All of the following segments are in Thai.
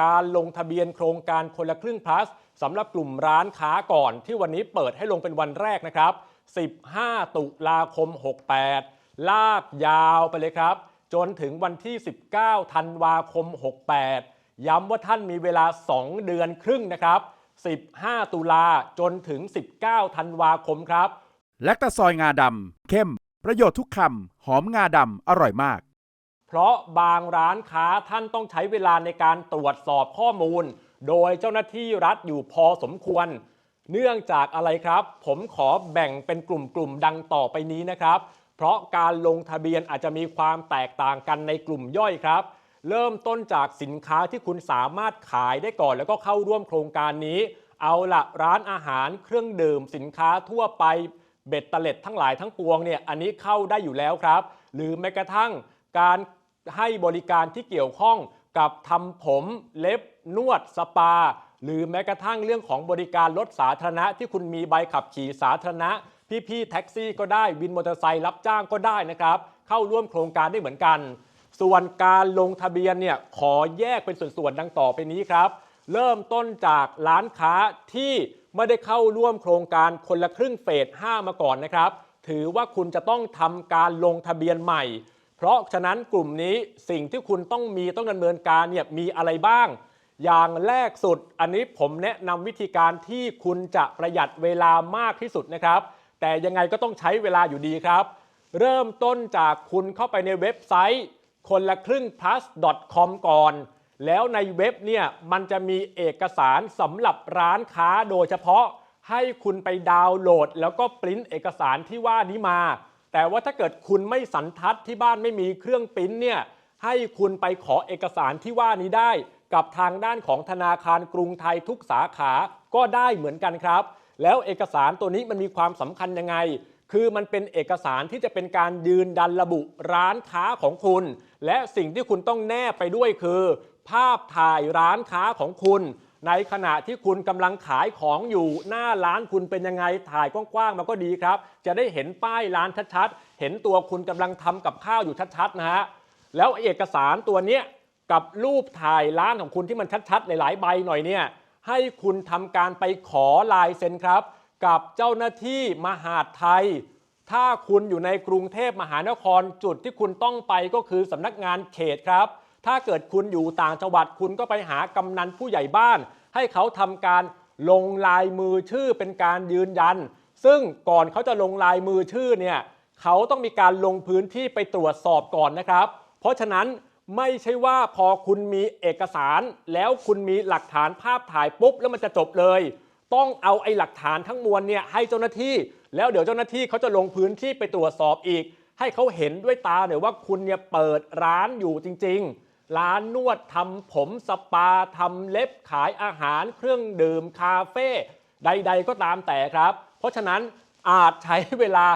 การลงทะเบียนโครงการคนละครึ่ง plus สำหรับกลุ่มร้านค้าก่อนที่วันนี้เปิดให้ลงเป็นวันแรกนะครับ 15 ตุลาคม 68 ลากยาวไปเลยครับ จนถึงวันที่ 19 ธันวาคม 68 ย้ำว่าท่านมีเวลา 2 เดือนครึ่งนะครับ 15 ตุลาจนถึง 19 ธันวาคมครับ แลคตาซอยงาดำเข้ม ประโยชน์ทุกคำหอมงาดำอร่อยมาก เพราะบางร้านค้าท่านต้องใช้เวลาในการตรวจสอบข้อมูล โดยเจ้าหน้าที่รัฐอยู่พอสมควร เนื่องจากอะไรครับ ผมขอแบ่งเป็นกลุ่มๆดังต่อไปนี้นะครับ เพราะการลงทะเบียนอาจจะมีความแตกต่างกันในกลุ่มย่อยครับ เริ่มต้นจากสินค้าที่คุณสามารถขายได้ก่อนแล้วก็เข้าร่วมโครงการนี้ เอาละร้านอาหารเครื่องดื่ม สินค้าทั่วไปเบ็ดเตล็ดทั้งหลายทั้งปวงเนี่ยอันนี้เข้าได้อยู่แล้วครับ หรือแม้กระทั่งการ ให้บริการที่เกี่ยวข้องกับทำผมเล็บนวดสปา หรือแม้กระทั่งเรื่องของบริการรถสาธารณะ ที่คุณมีใบขับขี่สาธารณะ พี่ๆแท็กซี่ก็ได้วินมอเตอร์ไซค์รับจ้างก็ได้นะครับ เข้าร่วมโครงการได้เหมือนกัน ส่วนการลงทะเบียนเนี่ยขอแยกเป็นส่วนๆดังต่อไปนี้ครับ เริ่มต้นจากร้านค้าที่ไม่ได้เข้าร่วมโครงการคนละครึ่งเฟส 5 มาก่อนนะครับ ถือว่าคุณจะต้องทำการลงทะเบียนใหม่ เพราะฉะนั้นกลุ่มนี้สิ่งที่คุณต้องมีต้องดำเนินการเนี่ยมีอะไรบ้าง อย่างแรกสุดอันนี้ผมแนะนำวิธีการที่คุณจะประหยัดเวลามากที่สุดนะครับ แต่ยังไงก็ต้องใช้เวลาอยู่ดีครับ เริ่มต้นจากคุณเข้าไปในเว็บไซต์ คนละครึ่ง plus com ก่อน แล้วในเว็บเนี่ยมันจะมีเอกสารสำหรับร้านค้าโดยเฉพาะให้คุณไปดาวน์โหลด แล้วก็ปริ้นเอกสารที่ว่านี้มา แต่ว่าถ้าเกิดคุณไม่สันทัดที่บ้านไม่มีเครื่องปริ้นเนี่ยให้คุณไปขอเอกสารที่ว่านี้ได้ กับทางด้านของธนาคารกรุงไทยทุกสาขาก็ได้เหมือนกันครับ แล้วเอกสารตัวนี้มันมีความสำคัญยังไง คือมันเป็นเอกสารที่จะเป็นการยืนยันระบุร้านค้าของคุณ และสิ่งที่คุณต้องแนบไปด้วยคือ ภาพถ่ายร้านค้าของคุณ ในขณะที่คุณกำลังขายของอยู่หน้าร้านคุณเป็นยังไงถ่ายกว้างๆมาก็ดีครับ จะได้เห็นป้ายร้านชัดๆ เห็นตัวคุณกำลังทำกับข้าวอยู่ชัดๆนะฮะแล้วเอกสารตัวเนี้ยกับรูปถ่ายร้านของคุณที่มันชัดๆ หลายๆใบหน่อยเนี่ยให้คุณทำการไปขอลายเซ็นครับ กับเจ้าหน้าที่มหาดไทย ถ้าคุณอยู่ในกรุงเทพมหานครจุดที่คุณต้องไปก็คือสำนักงานเขตครับ ถ้าเกิดคุณอยู่ต่างจังหวัดคุณก็ไปหากำนันผู้ใหญ่บ้าน ให้เขาทำการลงลายมือชื่อเป็นการยืนยัน ซึ่งก่อนเขาจะลงลายมือชื่อเนี่ยเขาต้องมีการลงพื้นที่ไปตรวจสอบก่อนนะครับ เพราะฉะนั้นไม่ใช่ว่าพอคุณมีเอกสาร แล้วคุณมีหลักฐานภาพถ่ายปุ๊บแล้วมันจะจบเลย ต้องเอาไอ้หลักฐานทั้งมวลเนี่ยให้เจ้าหน้าที่ แล้วเดี๋ยวเจ้าหน้าที่เขาจะลงพื้นที่ไปตรวจสอบอีก ให้เขาเห็นด้วยตาหน่อยว่าคุณเนี่ยเปิดร้านอยู่จริง ๆ ร้านนวดทำผมสปาทำเล็บขายอาหารเครื่องดื่มคาเฟ่ใด ๆ ก็ตามแต่ครับ เพราะฉะนั้นอาจใช้เวลา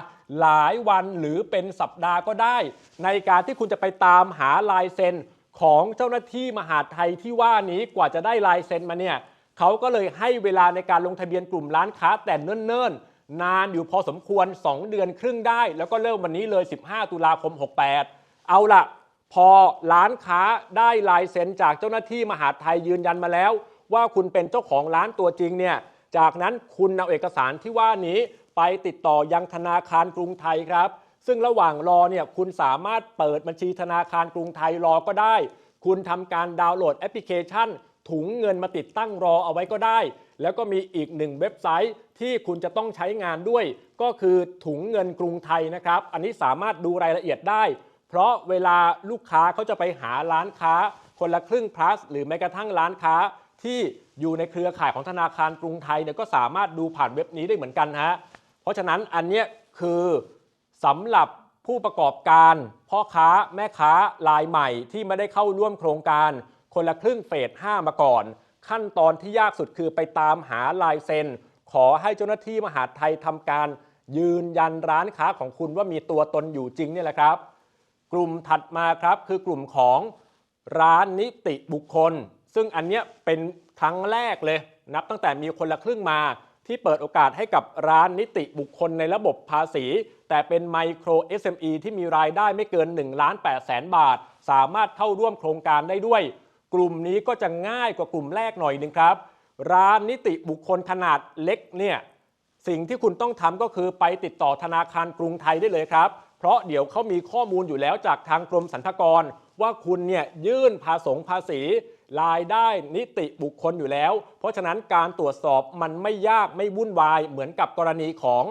หลายวันหรือเป็นสัปดาห์ก็ได้ ในการที่คุณจะไปตามหาลายเซ็นของเจ้าหน้าที่มหาไทยที่ว่านี้กว่าจะได้ลายเซ็นมาเนี่ยเขาก็เลยให้เวลาในการลงทะเบียนกลุ่มร้านค้าแต่เนิ่นๆ นานอยู่พอสมควร 2 เดือนครึ่งได้ แล้วก็เริ่มวันนี้เลย 15 ตุลาคม 68 เอาละ พอร้านค้าได้ลายเซ็นจากเจ้าหน้าที่มหาดไทยยืนยันมาแล้ว ว่าคุณเป็นเจ้าของร้านตัวจริงเนี่ยจากนั้นคุณเอาเอกสารที่ว่านี้ไปติดต่อยังธนาคารกรุงไทยครับ ซึ่งระหว่างรอเนี่ยคุณสามารถเปิดบัญชีธนาคารกรุงไทยรอก็ได้ คุณทำการดาวน์โหลดแอปพลิเคชัน ถุงเงินมาติดตั้งรอเอาไว้ก็ได้ แล้วก็มีอีกหนึ่งเว็บไซต์ที่คุณจะต้องใช้งานด้วย ก็คือถุงเงินกรุงไทยนะครับ อันนี้สามารถดูรายละเอียดได้ เพราะเวลาลูกค้าเขาจะไปหาร้านค้า คนละครึ่ง plus หรือแม้กระทั่งร้านค้าที่อยู่ในเครือข่ายของธนาคารกรุงไทยเนี่ยก็สามารถดูผ่านเว็บนี้ได้เหมือนกันฮะเพราะฉะนั้นอันเนี้ยคือสำหรับผู้ประกอบการ พ่อค้าแม่ค้ารายใหม่ที่ไม่ได้เข้าร่วมโครงการ คนละครึ่งเฟส 5 มาก่อน ขั้นตอนที่ยากสุดคือไปตามหาลายเซ็น ขอให้เจ้าหน้าที่มหาดไทยทำการ ยืนยันร้านค้าของคุณว่ามีตัวตนอยู่จริงเนี่ยแหละครับ กลุ่มถัดมาครับคือกลุ่มของร้านนิติบุคคล ซึ่งอันเนี้ยเป็นครั้งแรกเลย นับตั้งแต่มีคนละครึ่งมา ที่เปิดโอกาสให้กับร้านนิติบุคคลในระบบภาษี แต่เป็นไมโคร SME ที่มีรายได้ไม่เกิน1ล้าน8แสนบาท สามารถเข้าร่วมโครงการได้ด้วยกกลุ่มนี้ก็จะง่ายกว่ากลุ่มแรกหน่อยหนึ่งครับ ร้านนิติบุคคลขนาดเล็กเนี่ยสิ่งที่คุณต้องทำก็คือไปติดต่อธนาคารกรุงไทยได้เลยครับ เพราะเดี๋ยวเขามีข้อมูลอยู่แล้วจากทางกรมสรรพากร ว่าคุณเนี่ยยื่นภาษงภาษีรายได้นิติบุคคลอยู่แล้ว เพราะฉะนั้นการตรวจสอบมันไม่ยากไม่วุ่นวายเหมือนกับกรณีของ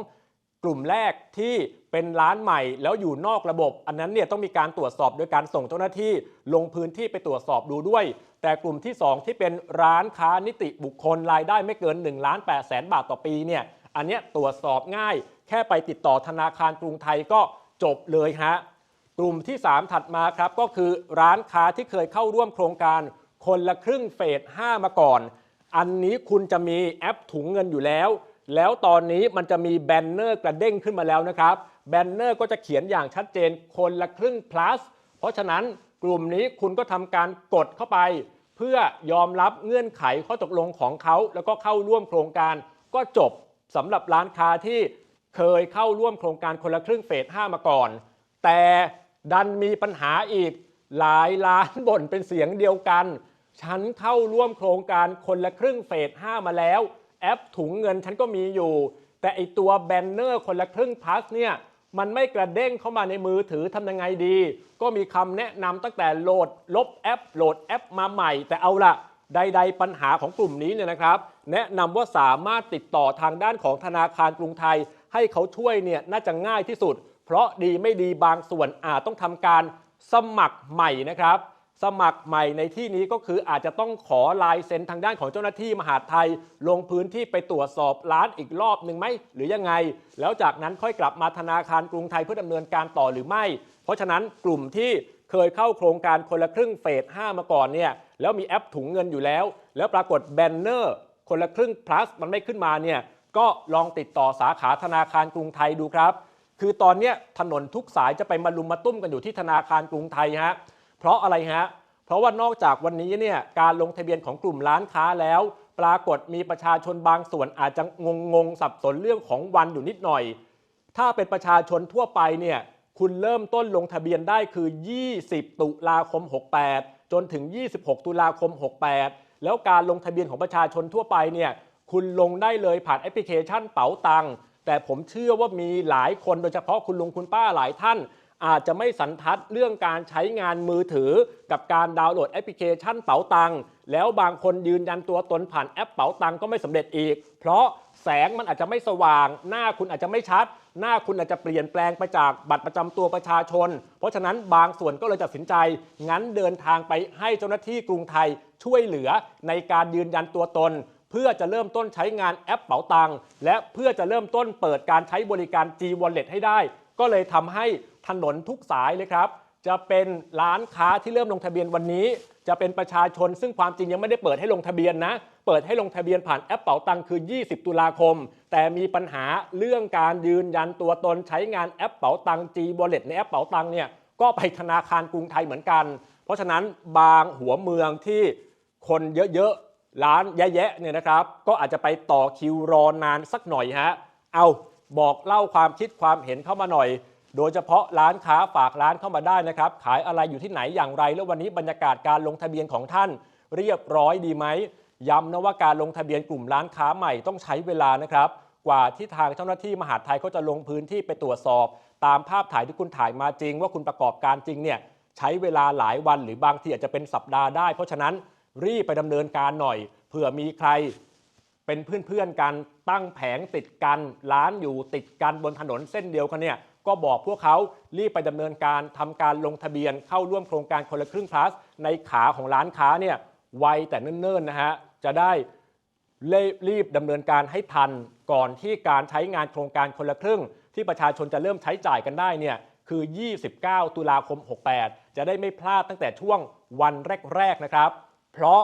กลุ่มแรกที่เป็นร้านใหม่แล้วอยู่นอกระบบ อันนั้นเนี่ยต้องมีการตรวจสอบโดยการส่งเจ้าหน้าที่ลงพื้นที่ไปตรวจสอบดูด้วย แต่กลุ่มที่ 2 ที่เป็นร้านค้านิติบุคคลรายได้ไม่เกิน1ล้าน8แสนบาทต่อปีเนี่ยอันเนี้ยตรวจสอบง่าย แค่ไปติดต่อธนาคารกรุงไทยก็ จบเลยฮะกลุ่มที่ 3 ถัดมาครับก็คือร้านค้าที่เคยเข้าร่วมโครงการคนละครึ่งเฟส 5 มาก่อน อันนี้คุณจะมีแอปถุงเงินอยู่แล้ว แล้วตอนนี้มันจะมีแบนเนอร์กระเด้งขึ้นมาแล้วนะครับแบนเนอร์ก็จะเขียนอย่างชัดเจนคนละครึ่ง plus เพราะฉะนั้นกลุ่มนี้คุณก็ทำการกดเข้าไป เพื่อยอมรับเงื่อนไขข้อตกลงของเขา แล้วก็เข้าร่วมโครงการก็จบสำหรับร้านค้าที่ เคยเข้าร่วมโครงการคนละครึ่งเฟส 5 มาก่อน แต่ดันมีปัญหาอีกหลายล้านบ่นเป็นเสียงเดียวกัน ฉันเข้าร่วมโครงการคนละครึ่งเฟส 5 มาแล้ว แอปถุงเงินฉันก็มีอยู่ แต่ไอตัวแบนเนอร์คนละครึ่งพลัสเนี่ยมันไม่กระเด้งเข้ามาในมือถือทำยังไงดี ก็มีคำแนะนำตั้งแต่โหลดลบแอป โหลดแอปมาใหม่ แต่เอาละใด ๆ ปัญหาของกลุ่มนี้เนี่ยนะครับ แนะนำว่าสามารถติดต่อทางด้านของธนาคารกรุงไทยให้เขาช่วยเนี่ยน่าจะง่ายที่สุด เพราะดีไม่ดีบางส่วนอาจต้องทำการสมัครใหม่นะครับสมัครใหม่ในที่นี้ก็คืออาจจะต้องขอลายเซ็นทางด้านของเจ้าหน้าที่มหาดไทย ลงพื้นที่ไปตรวจสอบร้านอีกรอบหนึ่งไหมหรือยังไง แล้วจากนั้นค่อยกลับมาธนาคารกรุงไทยเพื่อดำเนินการต่อหรือไม่ เพราะฉะนั้นกลุ่มที่เคยเข้าโครงการคนละครึ่งเฟส 5 มาก่อนเนี่ยแล้วมีแอปถุงเงินอยู่แล้ว แล้วปรากฏแบนเนอร์คนละครึ่ง plus มันไม่ขึ้นมาเนี่ย ก็ลองติดต่อสาขาธนาคารกรุงไทยดูครับ คือตอนนี้ถนนทุกสายจะไปมาลุมมาตุ้มกันอยู่ที่ธนาคารกรุงไทยฮะเพราะอะไรฮะเพราะว่านอกจากวันนี้เนี่ยการลงทะเบียนของกลุ่มร้านค้าแล้ว ปรากฏมีประชาชนบางส่วนอาจจะงงงๆสับสนเรื่องของวันอยู่นิดหน่อย ถ้าเป็นประชาชนทั่วไปเนี่ยคุณเริ่มต้นลงทะเบียนได้คือ 20 ตุลาคม 68 จนถึง 26 ตุลาคม 68 แล้วการลงทะเบียนของประชาชนทั่วไปเนี่ย คุณลงได้เลยผ่านแอปพลิเคชันเป๋าตังแต่ผมเชื่อว่ามีหลายคนโดยเฉพาะคุณลุงคุณป้าหลายท่าน อาจจะไม่สันทัดเรื่องการใช้งานมือถือ กับการดาวน์โหลดแอปพลิเคชันเป๋าตังแล้วบางคนยืนยันตัวตนผ่านแอปเป๋าตังก็ไม่สำเร็จอีก เพราะแสงมันอาจจะไม่สว่าง หน้าคุณอาจจะไม่ชัด หน้าคุณอาจจะเปลี่ยนแปลงไปจากบัตรประจำตัวประชาชน เพราะฉะนั้นบางส่วนก็เลยตัดสินใจ งั้นเดินทางไปให้เจ้าหน้าที่กรุงไทยช่วยเหลือในการยืนยันตัวตน พื่อจะเริ่มต้นใช้งานแอปเป๋าตังค์และเพื่อจะเริ่มต้นเปิดการใช้บริการ G Wallet ให้ได้ ก็เลยทำให้ถนนทุกสายเลยครับ จะเป็นร้านค้าที่เริ่มลงทะเบียนวันนี้ จะเป็นประชาชนซึ่งความจริงยังไม่ได้เปิดให้ลงทะเบียนนะ เปิดให้ลงทะเบียนผ่านแอปเป๋าตังค์คือ 20 ตุลาคม แต่มีปัญหาเรื่องการยืนยันตัวตนใช้งานแอปเป๋าตังค์ G Wallet ในแอปเป๋าตังค์เนี่ยก็ไปธนาคารกรุงไทยเหมือนกัน เพราะฉะนั้นบางหัวเมืองที่คนเยอะ ร้านแยะๆเนี่ยนะครับ ก็อาจจะไปต่อคิวรอนานสักหน่อยฮะ เอาบอกเล่าความคิดความเห็นเข้ามาหน่อย โดยเฉพาะร้านค้าฝากร้านเข้ามาได้นะครับ ขายอะไรอยู่ที่ไหนอย่างไร แล้ววันนี้บรรยากาศการลงทะเบียนของท่าน เรียบร้อยดีไหมย้ำนะว่าการลงทะเบียนกลุ่มร้านค้าใหม่ต้องใช้เวลานะครับ กว่าที่ทางเจ้าหน้าที่มหาดไทยเขาจะลงพื้นที่ไปตรวจสอบ ตามภาพถ่ายที่คุณถ่ายมาจริง ว่าคุณประกอบการจริงเนี่ยใช้เวลาหลายวันหรือบางทีอาจจะเป็นสัปดาห์ได้ เพราะฉะนั้น รีบไปดำเนินการหน่อยเผื่อมีใครเป็นเพื่อนๆกันตั้งแผงติดกันร้านอยู่ติดกันบนถนนเส้นเดียวกันเนี่ยก็บอกพวกเขารีบไปดำเนินการทำการลงทะเบียนเข้าร่วมโครงการคนละครึ่งพลัส ในขาของร้านค้าเนี่ยไวแต่เนิ่นๆนะฮะจะได้รีบดำเนินการให้ทันก่อนที่การใช้งานโครงการคนละครึ่ง ที่ประชาชนจะเริ่มใช้จ่ายกันได้เนี่ยคือ 29 ตุลาคม 68 จะได้ไม่พลาดตั้งแต่ช่วงวันแรก ๆ นะครับ เพราะ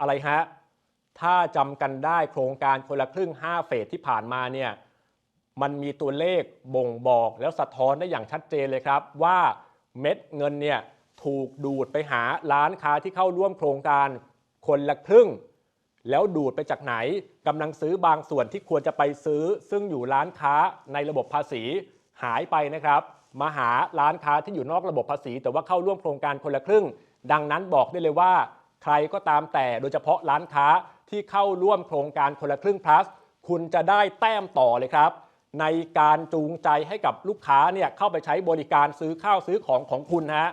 อะไรฮะ ถ้าจำกันได้โครงการคนละครึ่ง 5 เฟสที่ผ่านมาเนี่ยมันมีตัวเลขบ่งบอกแล้วสะท้อนได้อย่างชัดเจนเลยครับ ว่าเม็ดเงินเนี่ยถูกดูดไปหาร้านค้าที่เข้าร่วมโครงการคนละครึ่ง แล้วดูดไปจากไหนกำลังซื้อบางส่วนที่ควรจะไปซื้อ ซึ่งอยู่ร้านค้าในระบบภาษีหายไปนะครับ มาหาร้านค้าที่อยู่นอกระบบภาษี แต่ว่าเข้าร่วมโครงการคนละครึ่ง ดังนั้นบอกได้เลยว่า ใครก็ตามแต่โดยเฉพาะร้านค้าที่เข้าร่วมโครงการคนละครึ่ง plus คุณจะได้แต้มต่อเลยครับ ในการจูงใจให้กับลูกค้าเนี่ยเข้าไปใช้บริการซื้อข้าวซื้อของของคุณฮะ